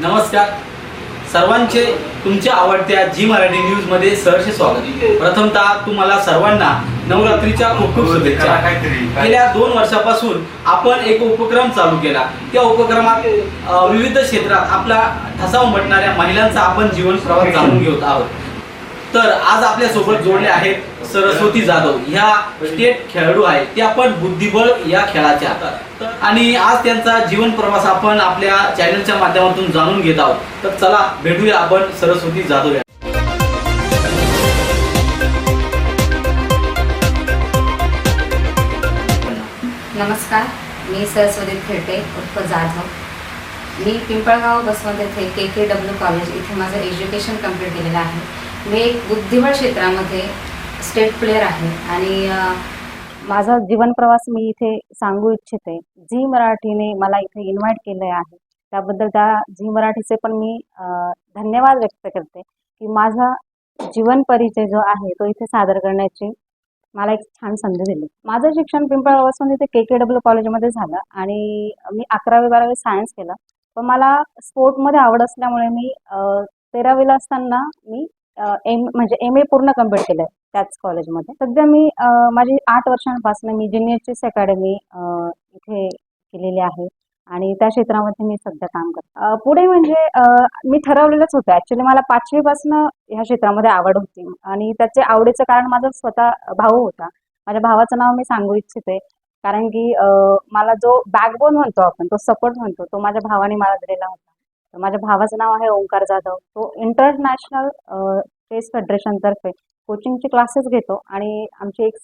नमस्कार. सर्वांचे तुमच्या आवडत्या जी मराठी न्यूजमध्ये सहर्ष स्वागत. प्रथमतः तुम्हाला सर्वांना नवरात्रीच्या खूप खूप शुभेच्छा. गेल्या दोन वर्षापासून आपण एक उपक्रम चालू केला. त्या उपक्रमात विविध क्षेत्रात आपला ठसा उमटणाऱ्या महिलांचा आपण जीवन प्रवास जाणून घेत आहोत. तर आज आपल्यासोबत जोडले आहेत सरस्वती जाधव. ह्या स्टेट खेळाडू आहेत. त्या पण बुद्धिबळ या खेळाच्या आणि आज त्यांचा जीवन प्रवास आपण आपल्या चॅनलच्या माध्यमातून जाणून घेत आहोत. तर चला भेटूया आपण सरस्वती जाधव या नमस्कार मी सरस्वती खेळते उर्फ जाधव. मी पिंपळगाव बसमध्ये येथे के के डब्ल्यू कॉलेज इथे माझं एज्युकेशन कंप्लीट केलेलं आहे. मी एक बुद्धिबळ क्षेत्रामध्ये स्टेट प्लेअर आहे. आणि माझा जीवन प्रवास मी इथे सांगू इच्छिते. झी मराठीने मला इथे इन्व्हाइट केलं आहे. त्याबद्दल त्या झी मराठीचे पण मी धन्यवाद व्यक्त करते की माझा जीवन परिचय जो आहे तो इथे सादर करण्याची मला एक छान संधी दिली. माझं शिक्षण पिंपळापासून इथे के के डब्ल्यू कॉलेजमध्ये झालं आणि मी अकरावी बारावी सायन्स केलं. पण मला स्पोर्टमध्ये आवड असल्यामुळे मी तेरावीला असताना मी एम म्हणजे एम ए पूर्ण कंप्लीट केलं आहे त्याच कॉलेजमध्ये सध्या मी माझी आठ वर्षांपासून मी ज्युनियर अकॅडमी इथे केलेली आहे. आणि त्या क्षेत्रामध्ये मी सध्या काम करते. पुढे म्हणजे मी ठरवलेलंच होतं. ऍक्च्युली मला पाचवीपासून ह्या क्षेत्रामध्ये आवड होती. आणि त्याचे आवडीचं कारण माझा स्वतः भाऊ होता. माझ्या भावाचं नाव मी सांगू इच्छिते. कारण की मला जो बॅकबोन म्हणतो आपण तो सपोर्ट म्हणतो तो माझ्या भावाने मला दिलेला होता. माझ्या भावाचं नाव आहे ओंकार जाधव. तो इंटरनॅशनल चेस फेडरेशनतर्फे कोचिंगचे क्लासेस घेतो आणि आमची एक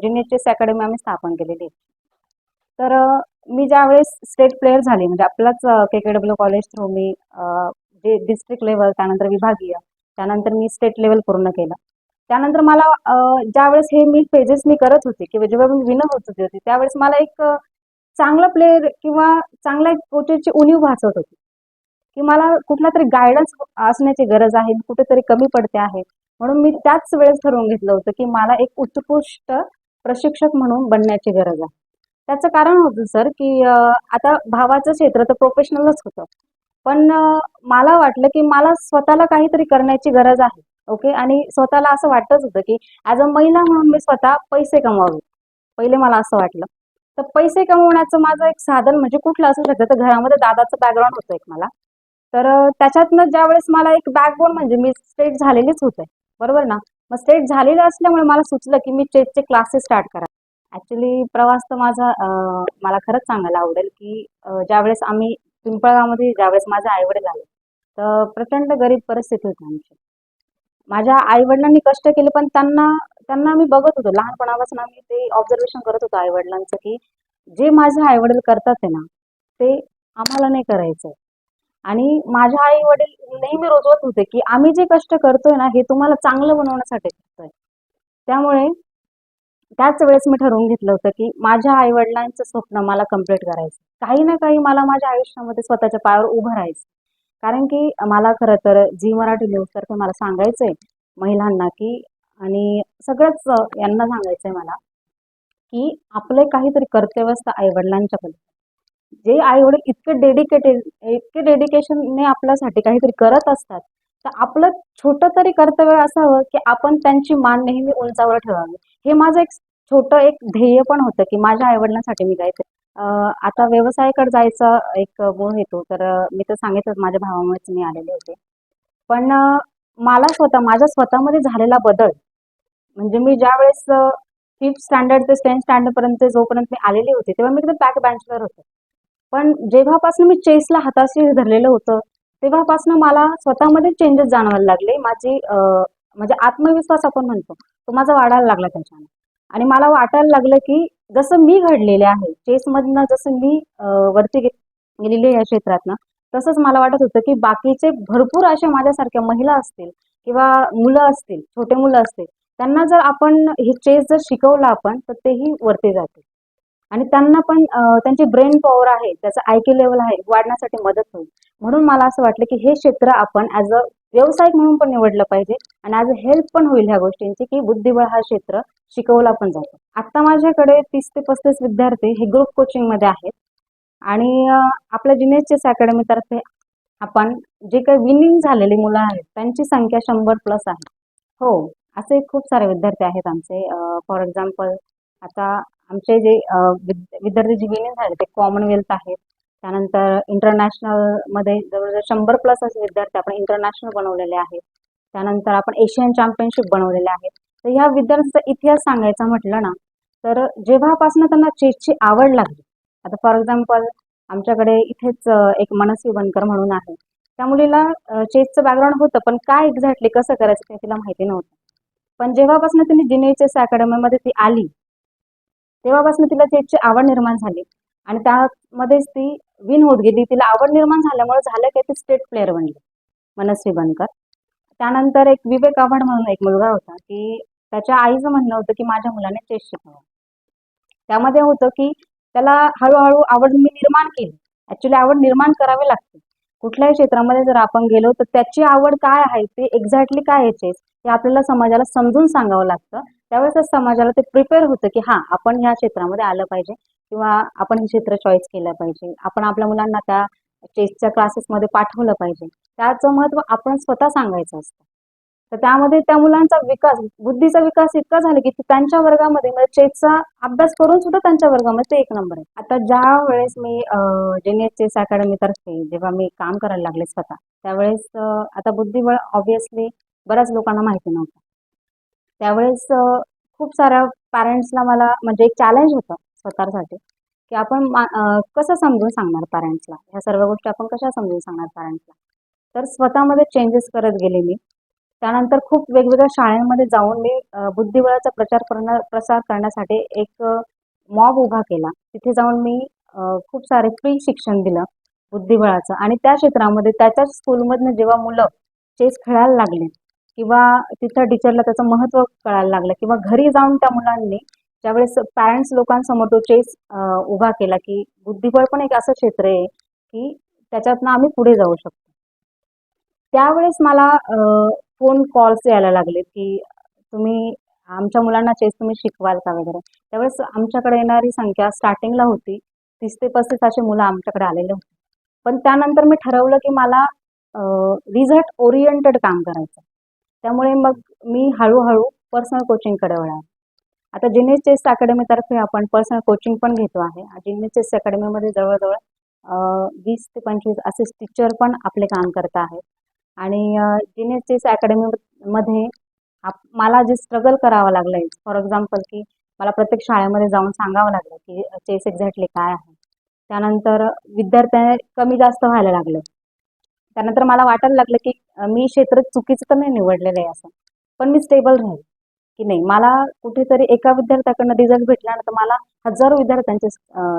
ज्युनियर चेस अकॅडमी आम्ही स्थापन केलेली आहे. तर मी ज्यावेळेस स्टेट प्लेअर झाले म्हणजे आपलाच K K W college through मी जे डिस्ट्रिक्ट लेवल त्यानंतर विभागीय त्यानंतर मी स्टेट लेवल पूर्ण केलं. त्यानंतर मला ज्यावेळेस हे मी फेजेस मी करत होते किंवा जेव्हा मी विनर होत होती त्यावेळेस मला एक चांगला प्लेअर किंवा चांगल्या एक कोचेसची उणीव भासत होती. की मला कुठला तरी गायडन्स असण्याची गरज आहे कुठेतरी कमी पडते आहे. म्हणून मी त्याच वेळेस ठरवून घेतलं होतं की मला एक उत्कृष्ट प्रशिक्षक म्हणून बनण्याची गरज आहे. त्याचं कारण होतं सर की आता भावाचं क्षेत्र तर प्रोफेशनलच होतं. पण मला वाटलं की मला स्वतःला काहीतरी करण्याची गरज आहे ओके? आणि स्वतःला असं वाटतच होतं की ॲज अ महिला म्हणून मी स्वतः पैसे कमवावे. पहिले मला असं वाटलं. तर पैसे कमवण्याचं माझं एक साधन म्हणजे कुठलं असू शकतं तर घरामध्ये दादाचं बॅकग्राऊंड होतं एक मला. तर त्याच्यातनं ज्यावेळेस मला एक बॅकबोन म्हणजे मी स्टेट झालेलीच होते. बरोबर ना? मग स्टेट झालेलं असल्यामुळे मला सुचलं की मी चेसचे क्लासेस स्टार्ट करा. ॲक्च्युली प्रवास तर माझा मला खरंच सांगायला आवडेल की ज्यावेळेस आम्ही पिंपळगावमध्ये ज्यावेळेस माझे आईवडील आले तर प्रचंड गरीब परिस्थिती होती आमची. माझ्या आईवडिलांनी कष्ट केले पण त्यांना त्यांना मी बघत होतो. लहानपणापासून आम्ही ते ऑब्झर्वेशन करत होतो आईवडिलांचं की जे माझे आईवडील करतात आहे ना ते आम्हाला नाही करायचं आणि माझ्या आई वडील नेहमी रोजवत होते की आम्ही जे कष्ट करतोय ना हे तुम्हाला चांगलं बनवण्यासाठी करतोय. त्यामुळे त्याच वेळेस मी ठरवून घेतलं होतं की माझ्या आई वडिलांचं स्वप्न मला कंप्लीट करायचं. काही ना काही मला माझ्या आयुष्यामध्ये स्वतःच्या पायावर उभं राहायचं. कारण की मला खरं तर जी मराठी न्यूजतर्फे मला सांगायचंय महिलांना की आणि सगळ्याच यांना सांगायचंय मला की आपलं काहीतरी कर्तव्य असतं आई वडिलांच्या जे आई वडील इतके डेडिकेटेड इतके डेडिकेशनने आपल्यासाठी काहीतरी करत असतात तर आपलं छोटं तरी कर्तव्य असावं की आपण त्यांची मान नेहमी उंचावर ठेवावी. हे माझं एक छोटं एक ध्येय पण होतं की माझ्या आईवडिलांसाठी मी काहीतरी आता व्यवसायाकडे जायचा एक गुण येतो तर मी तर सांगितलं माझ्या भावामुळेच मी आलेले होते. पण मला स्वतः माझ्या स्वतःमध्ये झालेला बदल म्हणजे मी ज्यावेळेस फिफ्थ स्टँडर्ड ते टेन्थ स्टँडर्डपर्यंत जोपर्यंत मी आलेली होती तेव्हा मी एकदम बॅक बँचलर होते. पण जेव्हापासून मी चेसला हाताशी धरलेलं होतं तेव्हापासून मला स्वतःमध्ये चेंजेस जाणवायला लागले. माझी म्हणजे आत्मविश्वास आपण म्हणतो तो माझा वाढायला लागला त्याच्याने. आणि मला वाटायला लागलं की जसं मी घडलेले आहे चेसमधनं जसं मी वरती गेलेली या क्षेत्रातनं तसंच मला वाटत होतं की बाकीचे भरपूर अशा माझ्यासारख्या महिला असतील किंवा मुलं असतील छोटे मुलं असतील त्यांना जर आपण हे चेस जर शिकवलं आपण तर तेही वरती जातील. आणि त्यांना पण त्यांची ब्रेन पॉवर आहे त्याचं आयक्यू लेवल आहे वाढण्यासाठी मदत होईल. म्हणून मला असं वाटलं की हे क्षेत्र आपण ॲज अ व्यावसायिक म्हणून पण निवडलं पाहिजे आणि ॲज अ हेल्प पण होईल ह्या गोष्टींची की बुद्धिबळ हा क्षेत्र शिकवला पण जातो. आता माझ्याकडे तीस ते पस्तीस विद्यार्थी हे ग्रुप कोचिंगमध्ये आहेत. आणि आपल्या ज्युनियर चेस अकॅडमीतर्फे आपण जे काही विनिंग झालेली मुलं आहेत त्यांची संख्या शंभर प्लस आहे. हो असे खूप सारे विद्यार्थी आहेत आमचे. फॉर एक्झाम्पल आता आमचे जे विद्यार्थी जे विलीन झाले ते कॉमनवेल्थ आहेत. त्यानंतर इंटरनॅशनलमध्ये जवळजवळ शंभर प्लस असे विद्यार्थी आपण इंटरनॅशनल बनवलेले आहेत. त्यानंतर आपण एशियन चॅम्पियनशिप बनवलेले आहेत. तर ह्या विद्यार्थ्यांचा इतिहास सांगायचा म्हटलं ना तर जेव्हापासून त्यांना चेसची आवड लागली आता फॉर एक्झाम्पल आमच्याकडे इथेच एक मनस्वी बनकर म्हणून आहे. त्या मुलीला चेसचं बॅकग्राऊंड होतं पण काय एक्झॅक्टली कसं करायचं ते तिला माहिती नव्हतं. पण जेव्हापासून तिने जिनेचेस अकॅडमीमध्ये ती आली तेव्हापासून तिला चेसची आवड निर्माण झाली. आणि त्यामध्येच ती विन होत गेली. तिला आवड निर्माण झाल्यामुळे झालं की ती स्टेट प्लेअर बनली मनस्वी बनकर. त्यानंतर एक विवेक आव्हाड म्हणून एक मुलगा होता की त्याच्या आईचं म्हणणं होतं की माझ्या मुलाने चेस शिकावं. त्यामध्ये होतं की त्याला हळूहळू आवड मी निर्माण केली. ऍक्च्युली आवड निर्माण करावी लागते. कुठल्याही क्षेत्रामध्ये जर आपण गेलो तर त्याची आवड काय आहे ते एक्झॅक्टली काय आहे चेस हे आपल्याला समाजाला समजून सांगावं लागतं. त्यावेळेस समाजाला ते प्रिपेअर होतं की हा आपण ह्या क्षेत्रामध्ये आलं पाहिजे किंवा आपण हे क्षेत्र चॉईस केलं पाहिजे. आपण आपल्या मुलांना त्या चेसच्या क्लासेसमध्ये पाठवलं पाहिजे. त्याचं महत्त्व आपण स्वतः सांगायचं असतं. तर त्यामध्ये त्या मुलांचा विकास बुद्धीचा विकास इतका झाला की त्यांच्या वर्गामध्ये म्हणजे चेसचा अभ्यास करून सुद्धा त्यांच्या वर्गामध्ये ते एक नंबर आहे. आता ज्या वेळेस मी जेनियस चेस अकॅडमी तर्फे जेव्हा मी काम करायला लागले स्वतः त्यावेळेस आता बुद्धिबळ ऑब्विसली बऱ्याच लोकांना माहिती नव्हतं. त्यावेळेस खूप साऱ्या पॅरेंट्सला मला म्हणजे एक चॅलेंज होतं स्वतःसाठी की आपण मा- कसं समजून सांगणार पॅरेंट्सला ह्या सर्व गोष्टी आपण कशा समजून सांगणार पॅरेंट्सला तर स्वतःमध्ये चेंजेस करत गेले मी. त्यानंतर खूप वेगवेगळ्या शाळांमध्ये जाऊन मी बुद्धिबळाचा प्रचार करण्या प्रसार करण्यासाठी एक मॉब उभा केला. तिथे जाऊन मी खूप सारे फ्री शिक्षण दिलं बुद्धिबळाचं. आणि त्या क्षेत्रामध्ये त्याच्याच स्कूलमधनं जेव्हा मुलं चेस खेळायला लागले किंवा तिथं टीचरला त्याचं महत्त्व कळायला लागलं किंवा घरी जाऊन त्या मुलांनी ज्यावेळेस पॅरेंट्स लोकांसमोर तो चेस उभा केला की बुद्धिबळ पण एक असं क्षेत्र आहे की त्याच्यातनं आम्ही पुढे जाऊ शकतो. त्यावेळेस मला फोन कॉल्स यायला लागले की तुम्ही आमच्या मुलांना चेस तुम्ही शिकवाल का वगैरे? त्यावेळेस आमच्याकडे येणारी संख्या स्टार्टिंगला होती. तीस ते पस्तीस असे मुलं आमच्याकडे आलेले होते. पण त्यानंतर मी ठरवलं की मला रिझल्ट ओरिएंटेड काम करायचं त्यामुळे मग मी हळूहळू पर्सनल कोचिंगकडे वळा आता जिनेस चेस अकॅडमीतर्फे आपण पर्सनल कोचिंग पण घेतो आहे. जिनेस चेस अकॅडमीमध्ये जवळजवळ वीस ते पंचवीस असे टीचर पण आपले काम करत आहेत आणि जिनेस चेस अकॅडमीमध्ये आप मला जे स्ट्रगल करावं लागलं आहे फॉर एक्झाम्पल की मला प्रत्येक शाळेमध्ये जाऊन सांगावं लागलं की चेस एक्झॅक्टली काय आहे? त्यानंतर विद्यार्थ्या कमी जास्त व्हायला लागले. त्यानंतर मला वाटायला लागलं की मी क्षेत्र चुकीचं तर नाही निवडलेलं आहे असं. पण मी स्टेबल राहील की नाही मला कुठेतरी एका विद्यार्थ्याकडनं रिझल्ट भेटल्यानंतर मला हजारो विद्यार्थ्यांचे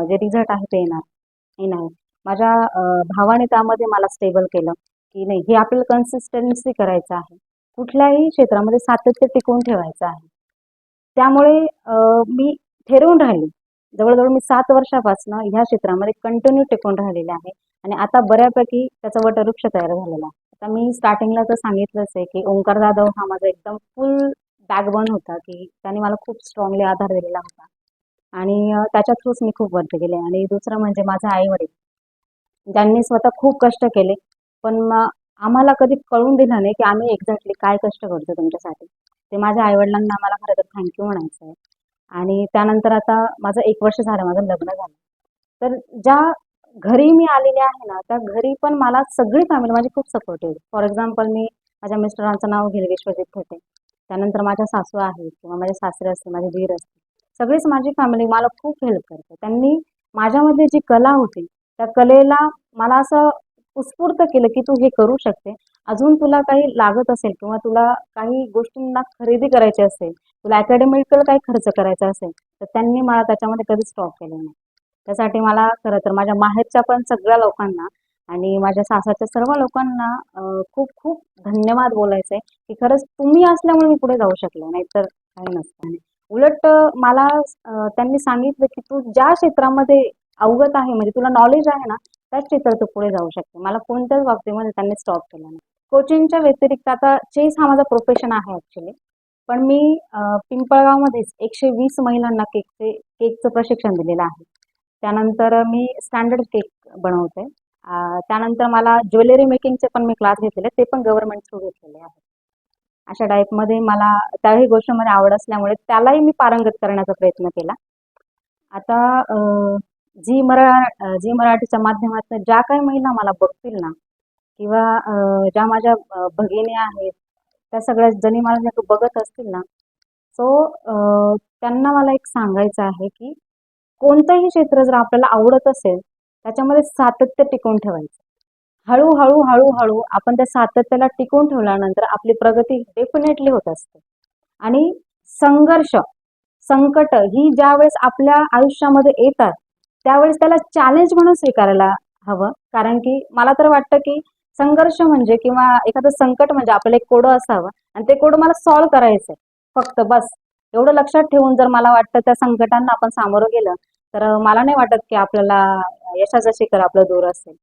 जे रिझल्ट आहे ते येणार हे नाही माझ्या भावाने त्यामध्ये मला स्टेबल केलं की नाही हे आपल्याला कन्सिस्टन्सी करायचं आहे. कुठल्याही क्षेत्रामध्ये सातत्य टिकवून ठेवायचं आहे. त्यामुळे मी ठरवून राहिली. जवळजवळ मी सात वर्षापासून ह्या क्षेत्रामध्ये कंटिन्यू टिकून राहिलेले आहे. आणि आता बऱ्यापैकी त्याचा वटवृक्ष तयार झालेला आहे. आता मी स्टार्टिंगला तर सांगितलंच आहे की ओंकार जाधव हा माझा एकदम फुल बॅकबोन होता की त्याने मला खूप स्ट्रॉंगली आधार दिलेला होता. आणि त्याच्या थ्रूच मी खूप वरती गेले. आणि दुसरं म्हणजे माझे आई वडील ज्यांनी स्वतः खूप कष्ट केले पण मग आम्हाला कधी कळून दिलं नाही की आम्ही एक्झॅक्टली काय कष्ट करतो तुमच्यासाठी. ते माझ्या आईवडिलांना आम्हाला खरं तर थँक्यू म्हणायचं आहे. आणि त्यानंतर आता माझं एक वर्ष झालं माझं लग्न झालं. तर ज्या घरी मी आलेले आहे ना त्या घरी पण मला सगळी फॅमिली माझी खूप सपोर्टिव्ह फॉर एक्झाम्पल मी माझ्या मिस्टरांचं नाव गिरगेश्वरजीत ठेवते त्यानंतर माझ्या सासू आहेत किंवा माझे सासरे असतील माझे वीर असतील. सगळीच माझी फॅमिली मला खूप हेल्प करते त्यांनी माझ्यामध्ये जी कला होती त्या कलेला मला असं उत्स्फूर्त केलं की तू हे करू शकते. अजून तुला काही लागत असेल किंवा तुला काही गोष्टींना खरेदी करायची असेल तुला अकॅडमिकल काही खर्च करायचा असेल तर त्यांनी मला त्याच्यामध्ये कधी स्टॉप केलं नाही. त्यासाठी मला खरं तर माझ्या माहेरच्या पण सगळ्या लोकांना आणि माझ्या सासरच्या सर्व लोकांना खूप खूप धन्यवाद बोलायचं आहे की खरंच तुम्ही असल्यामुळे मी पुढे जाऊ शकले नाहीतर काही नसतं. उलट मला त्यांनी सांगितलं की तू ज्या क्षेत्रामध्ये अवगत आहे म्हणजे तुला नॉलेज आहे ना त्याच क्षेत्रात तू पुढे जाऊ शकते. मला कोणत्याच बाबतीमध्ये त्यांनी स्टॉप केला नाही. कोचिंगच्या व्यतिरिक्त आता चेस हा माझा प्रोफेशन आहे ॲक्च्युली पण मी पिंपळगावमध्येच एकशे वीस महिलांना केकचे केकचं प्रशिक्षण दिलेलं आहे. त्यानंतर मी स्टँडर्ड केक बनवते. त्यानंतर मला ज्वेलरी मेकिंगचे पण मी क्लास घेतलेले ते पण गव्हर्नमेंट थ्रू घेतलेले आहेत. अशा टाईपमध्ये मला त्याही गोष्टीमध्ये आवड असल्यामुळे त्यालाही मी पारंगत करण्याचा प्रयत्न केला. आता जी मरा जी मराठीच्या माध्यमातून ज्या काही महिला मला बघतील ना किंवा ज्या माझ्या भगिनी आहेत त्या सगळ्या जणी मला बघत असतील ना सो त्यांना मला एक सांगायचं आहे की कोणतंही क्षेत्र जर आपल्याला आवडत असेल त्याच्यामध्ये सातत्य टिकवून ठेवायचं. हळूहळू हळूहळू आपण त्या सातत्याला टिकवून ठेवल्यानंतर आपली प्रगती डेफिनेटली होत असते. आणि संघर्ष संकट ही ज्यावेळेस आपल्या आयुष्यामध्ये येतात त्यावेळेस त्याला चॅलेंज म्हणून स्वीकारायला हवं. कारण की मला तर वाटतं की संघर्ष म्हणजे किंवा एखादं संकट म्हणजे आपल्याला एक कोडं असावं आणि ते कोडं मला सॉल्व्ह करायचं आहे फक्त बस. एवढं लक्षात ठेवून जर मला वाटतं त्या संकटांना आपण सामोरं गेलं तर मला नाही वाटत की आपल्याला यशाचं शिखर आपलं दूर असेल.